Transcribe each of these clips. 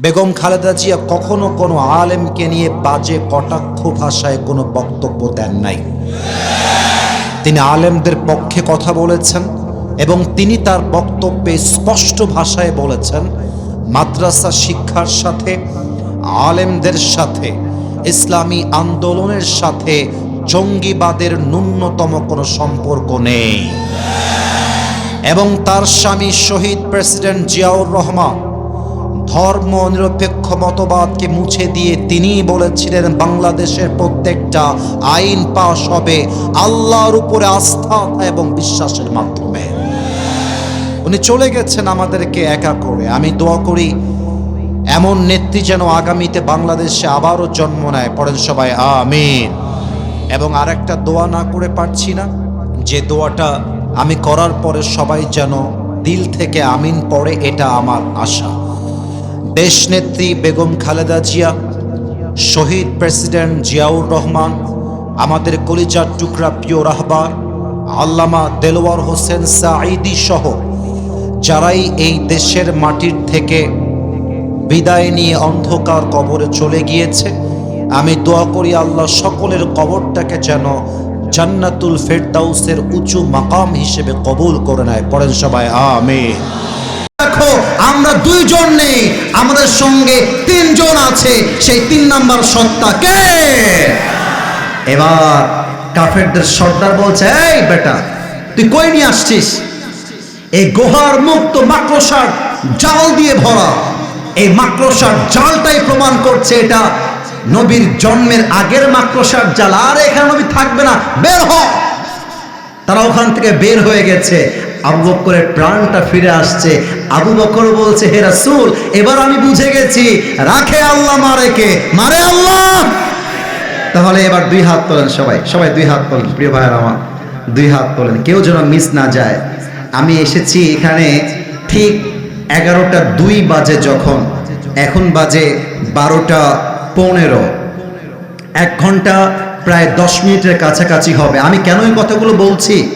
বেগম খালেদা জিয়া কখনো কোনো আলেমকে নিয়ে বাজে, কটাক্ষ ভাষায় কোনো বক্তব্য দেন নাই। তিনি আলেমদের পক্ষে কথা বলেছেন এবং তিনি তার বক্তব্যে স্পষ্ট ভাষায় বলেছেন, মাদ্রাসা শিক্ষার সাথে, আলেমদের সাথে, ইসলামী আন্দোলনের সাথে জঙ্গিবাদের ন্যূনতম কোনো সম্পর্ক নেই। এবং তার স্বামী শহীদ প্রেসিডেন্ট জিয়াউর রহমান ধর্ম নিরপেক্ষ মতবাদকে মুছে দিয়ে তিনি বলেছিলেন, বাংলাদেশের প্রত্যেকটা আইন পাশ হবে আল্লাহর উপরে আস্থা এবং বিশ্বাসের মাধ্যমে। উনি চলে গেছেন আমাদেরকে একা করে। আমি দোয়া করি, এমন নেত্রী যেন আগামীতে বাংলাদেশে আবারও জন্ম নেয়। পড়েন সবাই, আমিন। এবং আরেকটা দোয়া না করে পারছি না, যে দোয়াটা আমি করার পরে সবাই যেন দিল থেকে আমিন পড়ে, এটা আমার আশা। দেশনেত্রী বেগম খালেদা জিয়া, শহীদ প্রেসিডেন্ট জিয়াউর রহমান, আমাদের কলিজার টুকরা প্রিয় রাহবার, আল্লামা দেলোয়ার হোসেন সাঈদি সহ যারাই এই দেশের মাটির থেকে বিদায় নিয়ে অন্ধকার কবরে চলে গিয়েছে, আমি দোয়া করি আল্লাহ সকলের কবরটাকে যেন জান্নাতুল ফেরদাউসের উঁচু মাকাম হিসেবে কবুল করে নেয়। পড়েন সবাই দেখো আমরা দুইজন নেই, আমাদের সঙ্গে তিনজন আছে, সেই তিন নাম্বার সত্তা কে? এবার কাফেরদের সর্দার বলছে, এই বেটা, তুই কই নিয়ে আসছিস? এই গুহার মুক্ত মাকড়সার জাল দিয়ে ভরা। এই মাকড়সার জালটাই প্রমাণ করছে এটা নবীর জন্মের আগের মাকড়সার জাল। আর এখানে নবী থাকবে না, বের হ। তারা ওখান থেকে বের হয়ে গেছে। আবু বকরের প্রাণটা ফিরে আসছে। আবু বকর বলছে, হে রাসূল, এবার আমি বুঝে গেছি। রাখে আল্লাহ, মারে কে? মারে আল্লাহ! তাহলে এবার দুই হাত তোলেন সবাই। সবাই দুই হাত তোলেন, প্রিয় ভাইয়ের আমার। দুই হাত তোলেন। কেউ যেন মিস না যায়। আমি এসেছি এখানে ঠিক এগারোটা দুই বাজে যখন। এখন বাজে বারোটা পনেরো। এক ঘণ্টা প্রায় দশ মিনিটের কাছাকাছি হবে। আমি কেন এই কথাগুলো বলছি?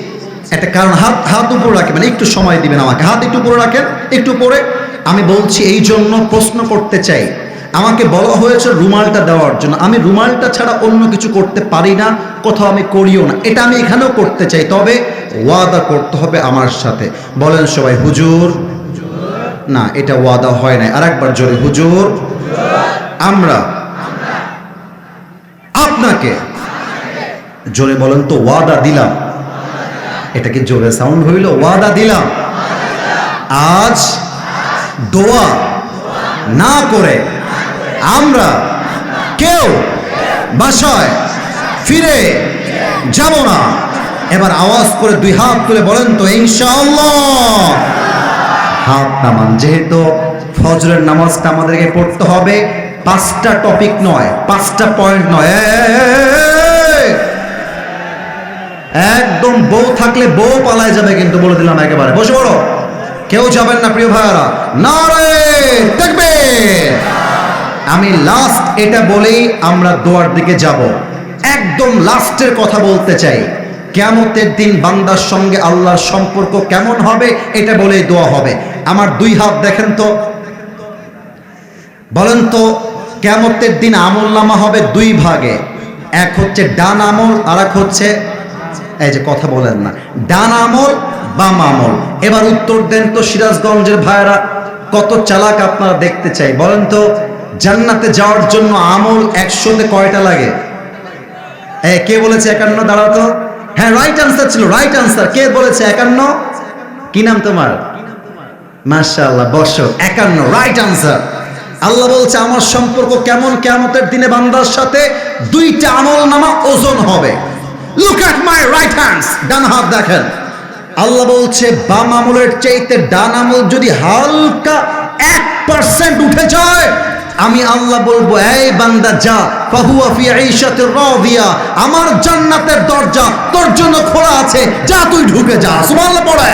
একটা কারণ, হাত হাত উপরে রাখেন মানে একটু সময় দিবেন আমাকে। হাত একটু উপরে রাখেন, একটু পরে আমি বলছি, এই জন্য প্রশ্ন করতে চাই। আমাকে বলা হয়েছে রুমালটা দেওয়ার জন্য। আমি রুমালটা ছাড়া অন্য কিছু করতে পারি না, কোথাও আমি করিও না। এটা আমি এখানেও করতে চাই, তবে ওয়াদা করতে হবে আমার সাথে। বলেন সবাই, হুজুর? না, এটা ওয়াদা হয় নাই। আর একবার জোরে, হুজুর? আমরা? আপনাকে? জোরে বলেন তো, ওয়াদা দিলাম। এটা কি জোরে সাউন্ড হইল, ওয়াদা দিলাম। আজ দোয়া না করে আমরা কেউ বাসায় ফিরে যাব না। এবার আওয়াজ করে দুই হাত তুলে বলেন তো, ইনশাআল্লাহ। হাত নামান, যেহেতু ফজরের নামাজটা আমাদেরকে পড়তে হবে, পাঁচটা টপিক নয়, পাঁচটা পয়েন্ট নয়। এই! একদম বউ থাকলে বউ পালায় যাবে কিন্তু বলে দিলাম একেবারে। বসে বড় কেউ যাবেন না, প্রিয় ভাইয়ারা। না রে দেখবে। আমি লাস্ট এটা বলেই আমরা দোয়ার দিকে যাব। একদম লাস্টের কথা বলতে চাই। কেমতের দিন বান্দার সঙ্গে আল্লাহর সম্পর্ক কেমন হবে, এটা বলেই দোয়া হবে। আমার দুই হাত দেখেন তো। বলেন তো কেমতের দিন আমল নামা হবে দুই ভাগে। এক হচ্ছে ডান আমল আর এক হচ্ছে এই যে কথা বলেন না। ডান আমল, বাম আমল। এবার উত্তর দেন তো সিরাজগঞ্জের ভাইরা কত চালাক আপনারা দেখতে চাই। বলেন তো, জান্নাতে যাওয়ার জন্য আমল একশোতে কয়টা লাগে? এ, কে বলেছে একান্ন? দাঁড়াও তো। হ্যাঁ রাইট আনসার ছিল রাইট আনসার কে বলেছে একান্ন? কি নাম তোমার? মাশাআল্লাহ, বসো। একান্ন রাইট আনসার আল্লাহ বলছে, আমার সম্পর্ক কেমন কেমতের দিনে বান্দার সাথে দুইটা আমল নামা ওজন হবে। Look at my right hands ডান হাত দেখেন। আল্লাহ বলছে, বাম আমলের চাইতে ডান আমল যদি হালকা এক পার্সেন্ট উঠে যায়, আমি আল্লাহ বলব, এই বান্দা, যা। ফাহুয়া ফি ঈশাতির রাদিয়া। আমার জান্নাতের দরজা তোর জন্য খোলা আছে। যা তুই ঢুকে যা। সুবহানাল্লাহ পড়ে।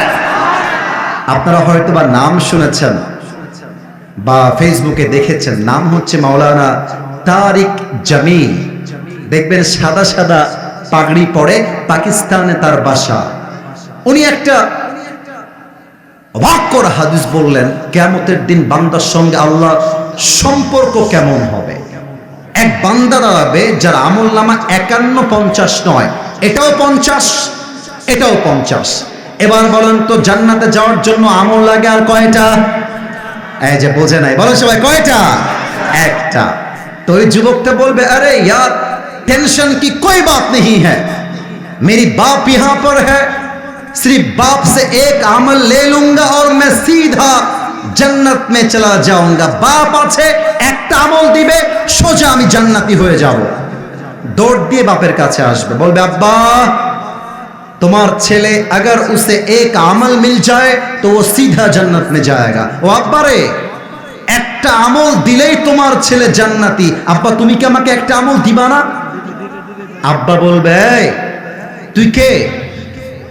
আপনারা হয়তো বা নাম শুনেছেন বা ফেসবুকে দেখেছেন, নাম হচ্ছে মাওলানা তারিক জামিল। দেখবেন সাদা সাদা পাগড়ি পরে পাকিস্তানে তার বাসা। উনি একটা অবাক হাদিস বললেন, কেয়ামতের দিন বান্দার সঙ্গে আল্লাহ সম্পর্ক কেমন হবে? এক বান্দা দাঁড়াবে যার আমল নামা একান্ন পঞ্চাশ নয়, এটাও পঞ্চাশ এটাও পঞ্চাশ। এবার বলেন তো, জান্নাতে যাওয়ার জন্য আমল লাগে আর কয়টা? এই যে বোঝে নাই বলো সবাই কয়টা? একটা। তো ওই যুবকটা বলবে, আরে यार टेंशन की कोई बात नहीं है मेरी बाप यहां पर है सिर्फ बाप से एक अमल ले लूंगा और मैं सीधा जन्नत में चला जाऊंगा बाप আছে একটা আমল দিবে সোজা আমি জান্নাতি হয়ে যাব দৌড় দিয়ে বাপের কাছে আসবে বলবে আব্বা তোমার ছেলে अगर उसे एक अमल मिल जाए तो वो सीधा जन्नत में जाएगा ও আব্বা রে একটা আমল দিলেই তোমার ছেলে জান্নাতি আব্বা তুমি কি আমাকে একটা আমল দিবা না আব্বা বলবে তুই কে?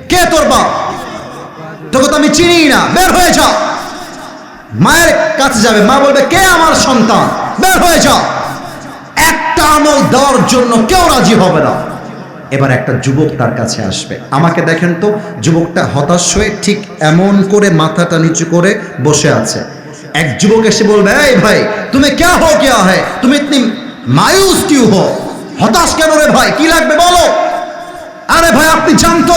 কে তোর বাপ? তোকে তো আমি চিনি না, বের হয়ে যা মায়ের কাছে যাবে, মা বলবে, কে আমার সন্তান? বের হয়ে যা একটা আমল দেওয়ার জন্য কেউ রাজি হবে না। এবার একটা যুবক তার কাছে আসবে। আমাকে দেখেন তো, যুবকটা হতাশ হয়ে ঠিক এমন করে মাথাটা নিচু করে বসে আছে। এক যুবক এসে বলবে, এই ভাই, তুমি কে হো কে है তুমি ইতনি মায়ুস কিউ হো হতাশ কেন রে ভাই? কি লাগবে বলো? আরে ভাই, আপনি জানতো?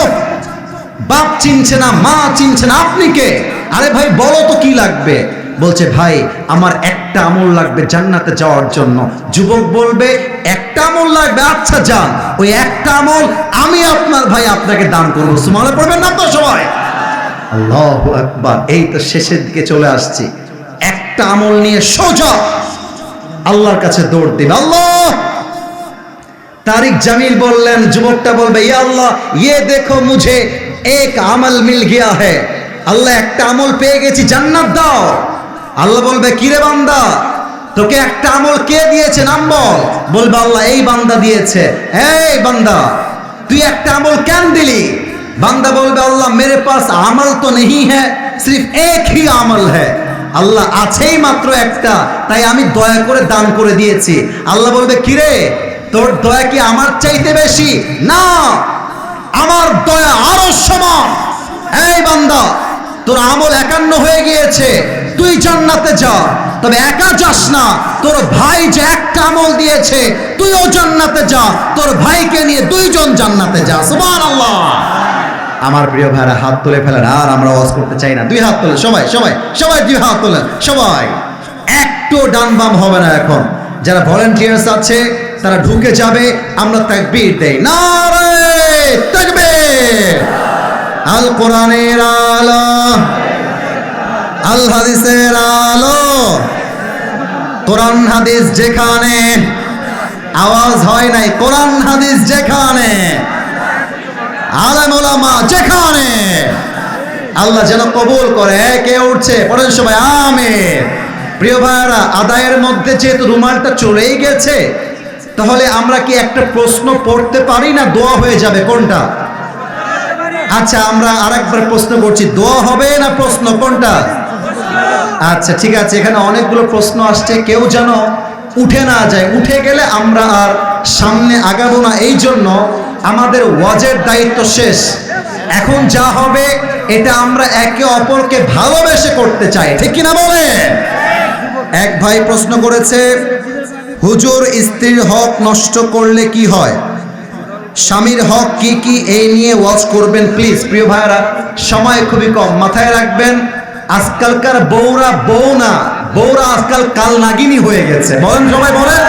বাপ চিনছে না, মা চিনছে না, আপনি কে? আরে ভাই, বলো তো কি লাগবে? বলছে, ভাই, আমার একটা আমল লাগবে জান্নাতে যাওয়ার জন্য। যুবক বলবে, একটা আমল লাগবে? আচ্ছা যান। ওই একটা আমল আমি আপনার, ভাই, আপনাকে দান করব। সুমালে পড়বেন না তো সবাই? আল্লাহ আকবার। এই তো শেষের দিকে চলে আসছি। একটা আমল নিয়ে সোজা আল্লাহর কাছে দৌড় দিন আল্লাহ! তারিক জামিল বললেন, যুবকটা বলবে, ইয়া আল্লাহ ইয়ে দেখো মুঝে এক আমল মিল গিয়া হে আল্লাহ একটা আমল পেয়ে গেছি, জান্নাত দাও। আল্লাহ বলবে, কিরে বান্দা, তোকে একটা আমল কে দিয়েছে নাম বল? বলবে, আল্লাহ, এই বান্দা দিয়েছে। এই বান্দা, তুই একটা আমল কেন দিলি? বান্দা বলবে, আল্লাহ, মেরে পাস আমল তো নেই হ্যাঁ সিফ এক হি আমল হ্যাঁ আল্লাহ আছেই মাত্র একটা, তাই আমি দয়া করে দান করে দিয়েছি। আল্লাহ বলবে, কিরে তোর দয়া কি আমার চাইতে বেশি? না। আমার দয়া আরও সমান। এই বান্দা, তোর আমল একান্ন হয়ে গিয়েছে। তুই জান্নাতে যা। তবে একা যাস না। তোর ভাই যে একটা আমল দিয়েছে, তুইও জান্নাতে যা। তোর ভাইকে নিয়ে দুইজন জান্নাতে যা। সুবহানাল্লাহ। আমার প্রিয় ভাইরা, হাত তুলে ফেলেন আর আমরা ওয়াজ করতে চাই না। দুই হাত তোলেন, সবাই সবাই সবাই দুই হাত তোলেন, সবাই। একটু ডান বাম হবে না এখন। যারা ভলেন্টিয়ার্স আছে তারা ঢুকে যাবে, আমরা তাকবীর দেই। নারে তাকবীর। আল কোরআনের আলো, আল হাদিসের আলো। কোরআন হাদিস যেখানে, আওয়াজ হয় নাই, কোরআন হাদিস যেখানে, আলেম ওলামা যেখানে। আল্লাহ যেন কবুল করে কে উঠছে, পড়েন সবাই আমের প্রিয় ভাইয়ারা, আদায়ের মধ্যে যেহেতু রুমালটা চলেই গেছে তাহলে আমরা কি একটা প্রশ্ন পড়তে পারি না? দোয়া হয়ে যাবে কোনটা? আচ্ছা আমরা আরেকবার প্রশ্ন করছি। দোয়া হবে না প্রশ্ন? কোনটা? আচ্ছা ঠিক আছে, এখানে অনেকগুলো প্রশ্ন আসছে। কেউ যেন উঠে না যায়। উঠে গেলে আমরা আর সামনে আগাবো না। এই জন্য আমাদের ওয়াজের দায়িত্ব শেষ। এখন যা হবে, এটা আমরা একে অপরকে ভালোবেসে করতে চাই। ঠিক কিনা বলে এক ভাই প্রশ্ন করেছে হুজুর, স্ত্রীর হক নষ্ট করলে কি হয়? স্বামীর হক কি কি? এই নিয়ে ওয়াচ করবেন প্লিজ প্রিয় ভাইরা সময় খুবই কম। মাথায় রাখবেন, আজকালকার বউরা বউ না, বউরা আজকাল কাল নাগিনী হয়ে গেছে। বলেন সবাই, বলেন।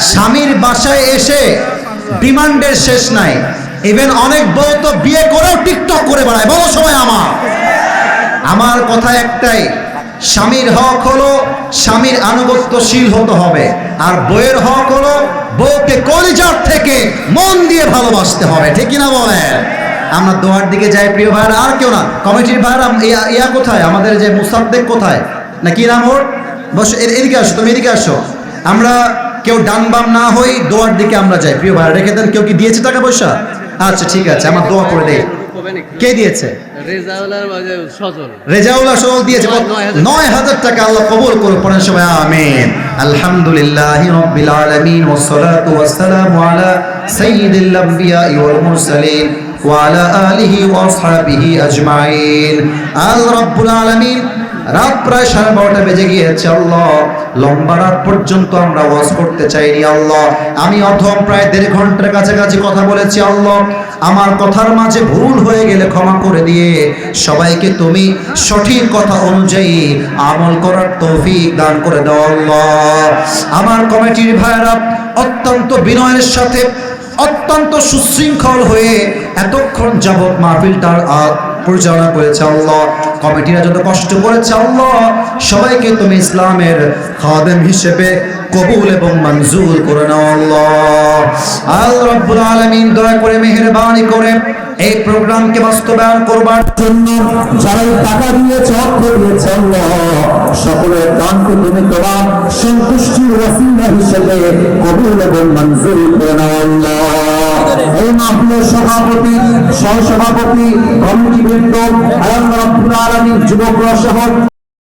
স্বামীর বাসায় এসে ডিমান্ডের শেষ নাই। ইভেন অনেক বউ তো বিয়ে করেও টিকটক করে বেড়ায়। বলো সবাই আমার। আমার কথা একটাই স্বামীর হক হলো স্বামীর আনুগত্যশীল হতে হবে। আর বইয়ের হক হলো বউকে কলিজার থেকে মন দিয়ে ভালোবাসতে হবে, ঠিক কিনা বলেন? আমরা দোয়ার দিকে যাই, প্রিয় ভাইরা, আর কেউ না। কমিটির ভাইরা ইয়া- কোথায়? আমাদের যে মুসাদ্দেক কোথায়? না কি নাম ওর? বস এদিকে আসো, তুমি এদিকে আসো। আমরা কেউ ডান বাম না হই দোয়ার দিকে আমরা যাই। প্রিয় ভাইরা, রেখে দেন, কেউ কি দিয়েছে টাকা পয়সা? আচ্ছা ঠিক আছে, আমার দোয়া করে দেই। কে দিয়েছে? রেজাউলার সজল। দিয়েছে। নয় হাজার। টাকা। আল্লাহ কবুল করো পড়ার সময় আমিন। আলহামদুলিল্লাহ রব্বিল আলামিন সাইয়্যিদিল আমবিয়া ওয়াল মুরসালিন ওয়া আলা আলিহি ওয়া আসহাবিহি আজমাইন। আল রব্বুল আলামিন রাত প্রায় সাড়ে বারোটা বেজে গিয়েছে, আল্লাহ, লম্বা রাত পর্যন্ত আমরা ওয়াজ করতে চাইনি, আল্লাহ। আমি অথম প্রায় দেড় ঘণ্টার কাছাকাছি কথা বলেছি, আল্লাহ। আমার কথার মাঝে ভুল হয়ে গেলে ক্ষমা করে দিয়ে সবাইকে তুমি সঠিক কথা অনুযায়ী আমল করার তৌফিক দান করে দাও, আল্লাহ। আমার কমিটির ভাইরা অত্যন্ত বিনয়ের সাথে অত্যন্ত সুশৃঙ্খল হয়ে এতক্ষণ যাবৎ মাহফিলটার পরিচালনা করেছে আল্লাহ। কমিটিরা যত কষ্ট করেছে আল্লাহ, সবাইকে তুমি ইসলামের খাদেম হিসেবে কবুল এবং মঞ্জুর করে নাও আল্লাহ। দয়া করে, মেহেরবানি করে এই প্রোগ্রামকে বাস্তবায়ন করবার জন্য টাকা দিয়েছে আল্লাহ, সকলের দানকে তুমি তোমার সন্তুষ্টির হিসেবে কবুল এবং মঞ্জুর করে নাও আল্লাহ। এই মাহফিলের সভাপতি সহসভাপতি কমিটি বৃন্দ আল্লাহ রাব্বুল আলমী যুবক সহ